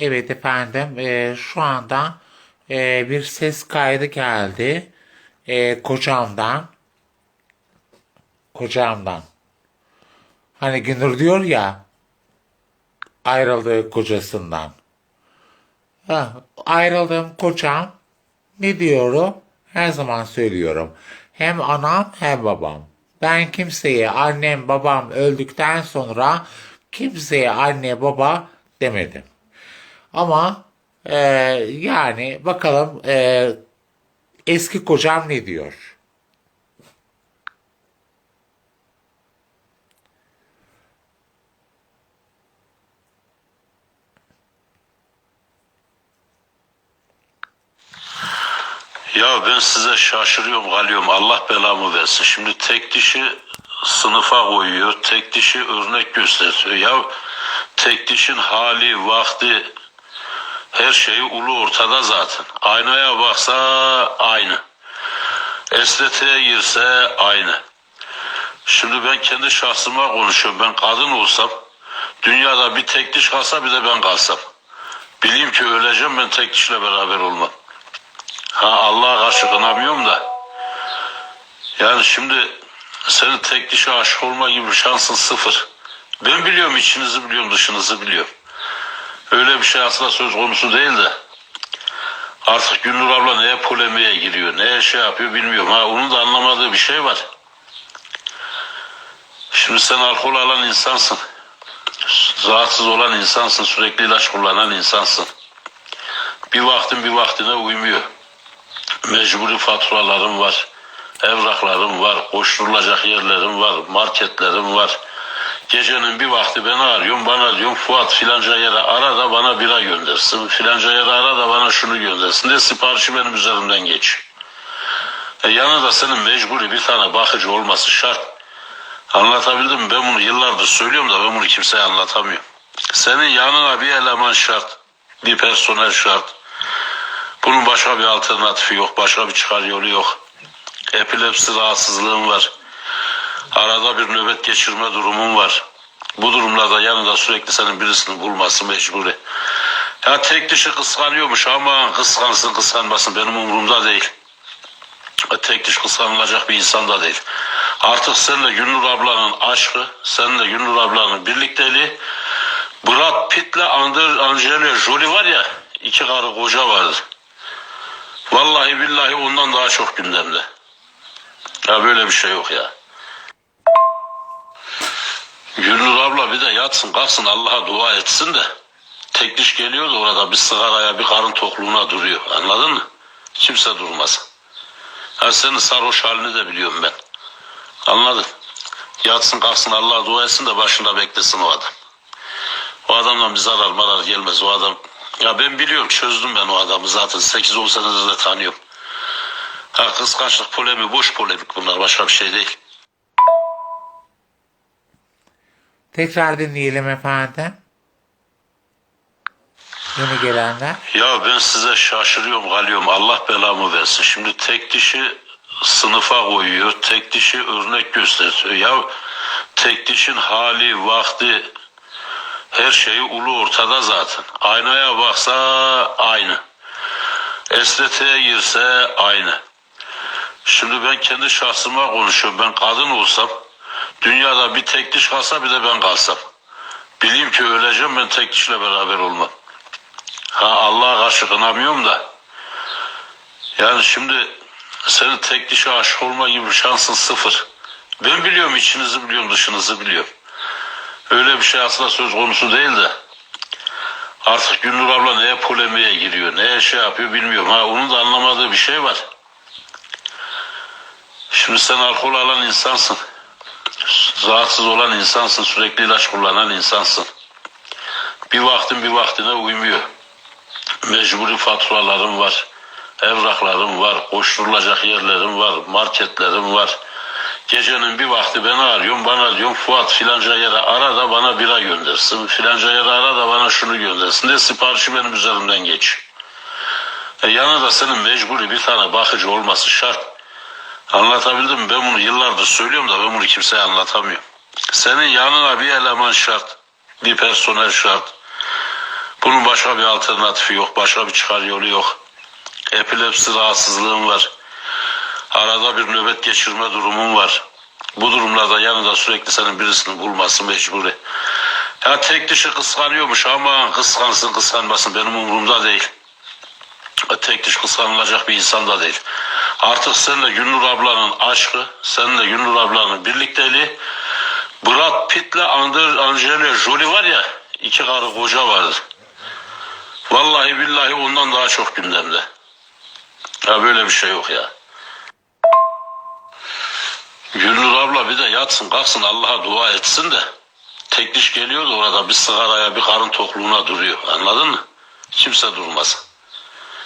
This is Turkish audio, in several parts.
Evet efendim e, şu anda e, bir ses kaydı geldi e, kocamdan. Kocamdan. Hani Günür diyor ya ayrıldığı kocasından. Ha, ayrıldığım kocam ne diyorum? Her zaman söylüyorum. Hem anam hem babam. Ben kimseye annem babam öldükten sonra kimseye anne baba demedim. Ama e, yani bakalım e, eski kocam ne diyor? Ya ben size şaşırıyorum kalıyorum Allah belamı versin. Şimdi tek dişi sınıfa koyuyor. Tek dişi örnek gösteriyor. Ya tek dişin hali, vakti her şeyi ulu ortada zaten. Aynaya baksa aynı. Estetiğe girse aynı. Şimdi ben kendi şahsıma konuşuyorum. Ben kadın olsam dünyada bir tek diş kalsa bir de ben kalsam. Bileyim ki öleceğim ben tek dişle beraber olmam. Ha Allah'a karşı kınamıyorum da. Yani şimdi senin tek dişe aşık olma gibi şansın sıfır. Ben biliyorum içinizi biliyorum dışınızı biliyorum. Öyle bir şey asla söz konusu değil de. Artık Gülnur abla neye polemiğe giriyor, neye şey yapıyor bilmiyorum. Ha onun da anlamadığı bir şey var. Şimdi sen alkol alan insansın. Rahatsız olan insansın, sürekli ilaç kullanan insansın. Bir vaktin bir vaktine uymuyor mecburi faturalarım var, evraklarım var, koşturulacak yerlerim var, marketlerim var. Gecenin bir vakti beni arıyorum, bana diyorum Fuat filanca yere ara da bana bira göndersin, filanca yere ara da bana şunu göndersin diye siparişi benim üzerimden geç. E yanında senin mecburi bir tane bakıcı olması şart. Anlatabildim mi? Ben bunu yıllardır söylüyorum da ben bunu kimseye anlatamıyorum. Senin yanına bir eleman şart, bir personel şart. Bunun başka bir alternatifi yok, başka bir çıkar yolu yok. Epilepsi rahatsızlığım var. Arada bir nöbet geçirme durumum var. Bu durumlarda yanında sürekli senin birisini bulması mecburi. Ya tek dişi kıskanıyormuş ama kıskansın kıskanmasın benim umurumda değil. Tek diş kıskanılacak bir insan da değil. Artık seninle Gülnur ablanın aşkı, seninle Gülnur ablanın birlikteliği, Brad Pitt'le Angelina Jolie var ya, iki karı koca vardı. Vallahi billahi ondan daha çok gündemde. Ya böyle bir şey yok ya. Gülnur abla bir de yatsın kalksın Allah'a dua etsin de. Tek diş geliyor da orada bir sigaraya bir karın tokluğuna duruyor. Anladın mı? Kimse durmaz. Ha senin sarhoş halini de biliyorum ben. Anladın? Yatsın kalksın Allah'a dua etsin de başında beklesin o adam. O adamdan bir zarar marar gelmez. O adam ya ben biliyorum çözdüm ben o adamı zaten 8-10 senedir de tanıyorum. Ha kıskançlık polemi boş polemik bunlar başka bir şey değil. Tekrar dinleyelim efendim. Yeni gelenler. Ya ben size şaşırıyorum kalıyorum Allah belamı versin. Şimdi tek dişi sınıfa koyuyor. Tek dişi örnek gösteriyor. Ya tek dişin hali, vakti her şeyi ulu ortada zaten. Aynaya baksa aynı. Estetiğe girse aynı. Şimdi ben kendi şahsıma konuşuyorum. Ben kadın olsam dünyada bir tek diş kalsa bir de ben kalsam. Bileyim ki öleceğim ben tek dişle beraber olmam. Ha Allah'a karşı kınamıyorum da. Yani şimdi senin tek dişe aşık olma gibi bir şansın sıfır. Ben biliyorum içinizi biliyorum dışınızı biliyorum. Öyle bir şey asla söz konusu değil de. Artık Gülnur abla neye polemiğe giriyor, neye şey yapıyor bilmiyorum. Ha onun da anlamadığı bir şey var. Şimdi sen alkol alan insansın. Rahatsız olan insansın, sürekli ilaç kullanan insansın. Bir vaktin bir vaktine uymuyor. Mecburi faturalarım var, evraklarım var, koşturulacak yerlerim var, marketlerim var. Gecenin bir vakti beni arıyorum, bana diyorum Fuat filanca yere ara da bana bira göndersin, filanca yere ara da bana şunu göndersin diye siparişi benim üzerimden geç. E yanında senin mecburi bir tane bakıcı olması şart. Anlatabildim mi? Ben bunu yıllardır söylüyorum da ben bunu kimseye anlatamıyorum. Senin yanına bir eleman şart, bir personel şart. Bunun başka bir alternatifi yok. Başka bir çıkar yolu yok. Epilepsi rahatsızlığım var. Arada bir nöbet geçirme durumum var. Bu durumlarda yanında sürekli senin birisini bulması mecburi. Ya tek dişi kıskanıyormuş ama kıskansın kıskanmasın benim umurumda değil. Tek diş kıskanılacak bir insan da değil. Artık seninle Gülnur ablanın aşkı, seninle Gülnür ablanın birlikteliği, Brad Pitt'le Angelina Jolie var ya, iki karı koca vardır. Vallahi billahi ondan daha çok gündemde. Ya böyle bir şey yok ya. Gülnur abla bir de yatsın kalksın Allah'a dua etsin de. Tek diş geliyor da orada bir sigaraya bir karın tokluğuna duruyor. Anladın mı? Kimse durmaz.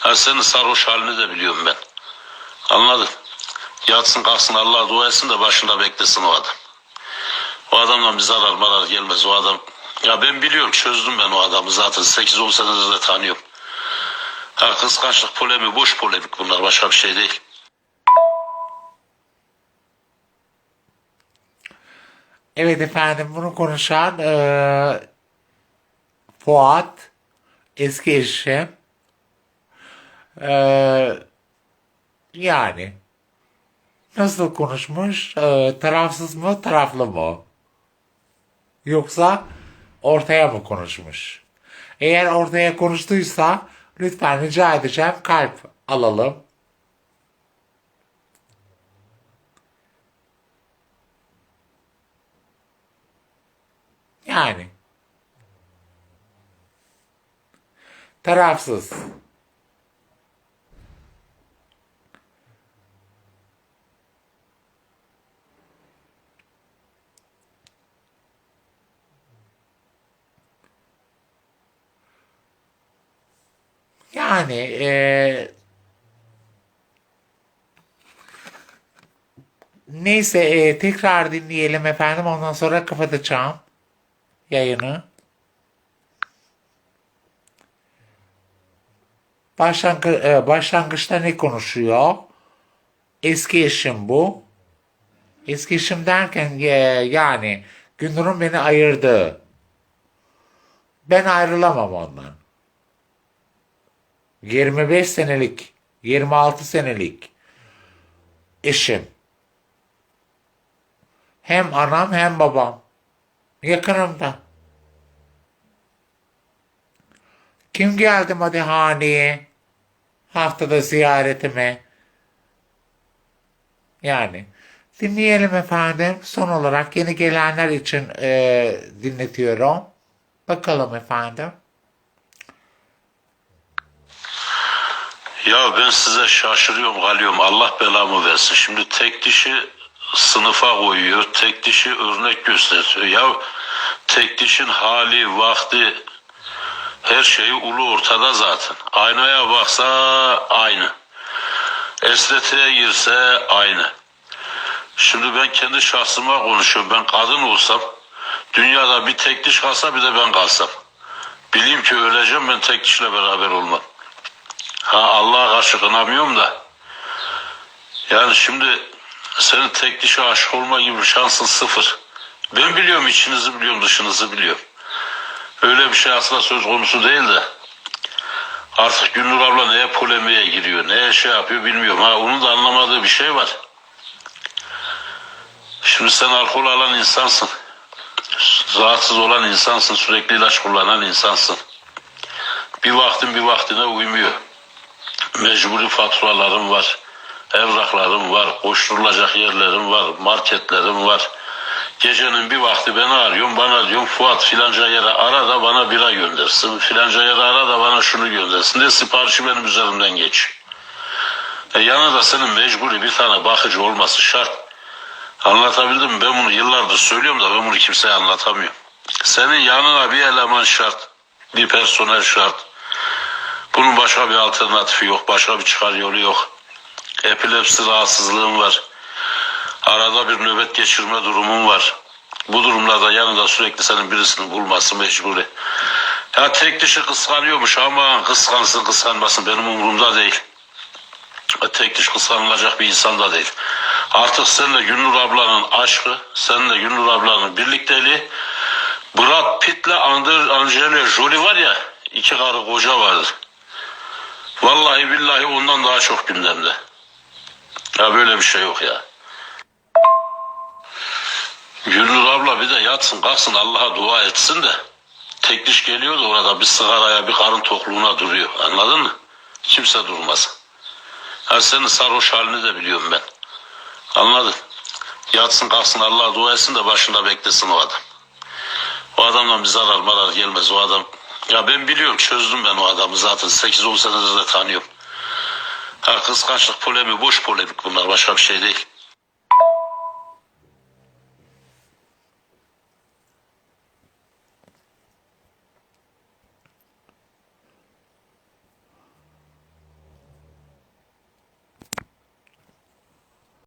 Ha senin sarhoş halini de biliyorum ben. Anladın? Yatsın kalksın Allah'a dua etsin de başında beklesin o adam. O adamdan bir zarar marar gelmez o adam. Ya ben biliyorum çözdüm ben o adamı zaten 8-10 senedir de tanıyorum. Ha kıskançlık polemi boş polemik bunlar başka bir şey değil. Evet efendim bunu konuşan eee Fuat eski eşim Eee, yani. Nasıl konuşmuş? Eee, tarafsız mı taraflı mı? Yoksa ortaya mı konuşmuş? Eğer ortaya konuştuysa lütfen rica edeceğim kalp alalım. Yani. Tarafsız Yani eee neyse eee, tekrar dinleyelim efendim ondan sonra kapatacağım yayını. Başlangı e, başlangıçta ne konuşuyor? Eski eşim bu. Eski eşim derken e, yani Gündür'ün beni ayırdı. Ben ayrılamam ondan. 25 senelik, 26 senelik eşim. Hem anam hem babam. Yakınımda. Kim geldi Madihane'ye? Haftada ziyaretime. Yani dinleyelim efendim. Son olarak yeni gelenler için eee, dinletiyorum. Bakalım efendim. Ya ben size şaşırıyorum kalıyorum Allah belamı versin. Şimdi tek dişi sınıfa koyuyor. Tek dişi örnek gösteriyor. Ya tek dişin hali, vakti her şeyi ulu ortada zaten. Aynaya baksa aynı. Estetiğe girse aynı. Şimdi ben kendi şahsıma konuşuyorum. Ben kadın olsam dünyada bir tek diş kalsa bir de ben kalsam. Bileyim ki öleceğim ben tek dişle beraber olmam. Ha Allah'a karşı kınamıyorum da. Yani şimdi senin tek dişe aşık olma gibi şansın sıfır. Ben biliyorum içinizi biliyorum dışınızı biliyorum. Öyle bir şey aslında söz konusu değil de. Artık Gülnur abla neye polemiğe giriyor, neye şey yapıyor bilmiyorum. Ha onun da anlamadığı bir şey var. Şimdi sen alkol alan insansın. Rahatsız olan insansın, sürekli ilaç kullanan insansın. Bir vaktin bir vaktine uymuyor mecburi faturalarım var, evraklarım var, koşturulacak yerlerim var, marketlerim var. Gecenin bir vakti beni arıyorum, bana diyorum Fuat filanca yere ara da bana bira göndersin, filanca yere ara da bana şunu göndersin diye siparişi benim üzerimden geç. E yanında senin mecburi bir tane bakıcı olması şart. Anlatabildim mi? Ben bunu yıllardır söylüyorum da ben bunu kimseye anlatamıyorum. Senin yanına bir eleman şart, bir personel şart. Bunun başka bir alternatifi yok, başka bir çıkar yolu yok. Epilepsi rahatsızlığım var. Arada bir nöbet geçirme durumum var. Bu durumlarda yanında sürekli senin birisini bulması mecburi. Ya tek dişi kıskanıyormuş ama kıskansın kıskanmasın benim umurumda değil. Tek diş kıskanılacak bir insan da değil. Artık seninle Gülnur ablanın aşkı, seninle Gülnur ablanın birlikteliği, Brad Pitt'le Angelina Jolie var ya, iki karı koca vardı. Vallahi billahi ondan daha çok gündemde. Ya böyle bir şey yok ya. Gülnur abla bir de yatsın kalksın Allah'a dua etsin de. Tek diş geliyor da orada bir sigaraya bir karın tokluğuna duruyor. Anladın mı? Kimse durmaz. Ha senin sarhoş halini de biliyorum ben. Anladın? Yatsın kalksın Allah'a dua etsin de başında beklesin o adam. O adamdan bir zarar marar gelmez o adam. Ya ben biliyorum çözdüm ben o adamı zaten 8-10 senedir de tanıyorum. Ha kıskançlık polemi boş polemik bunlar başka bir şey değil.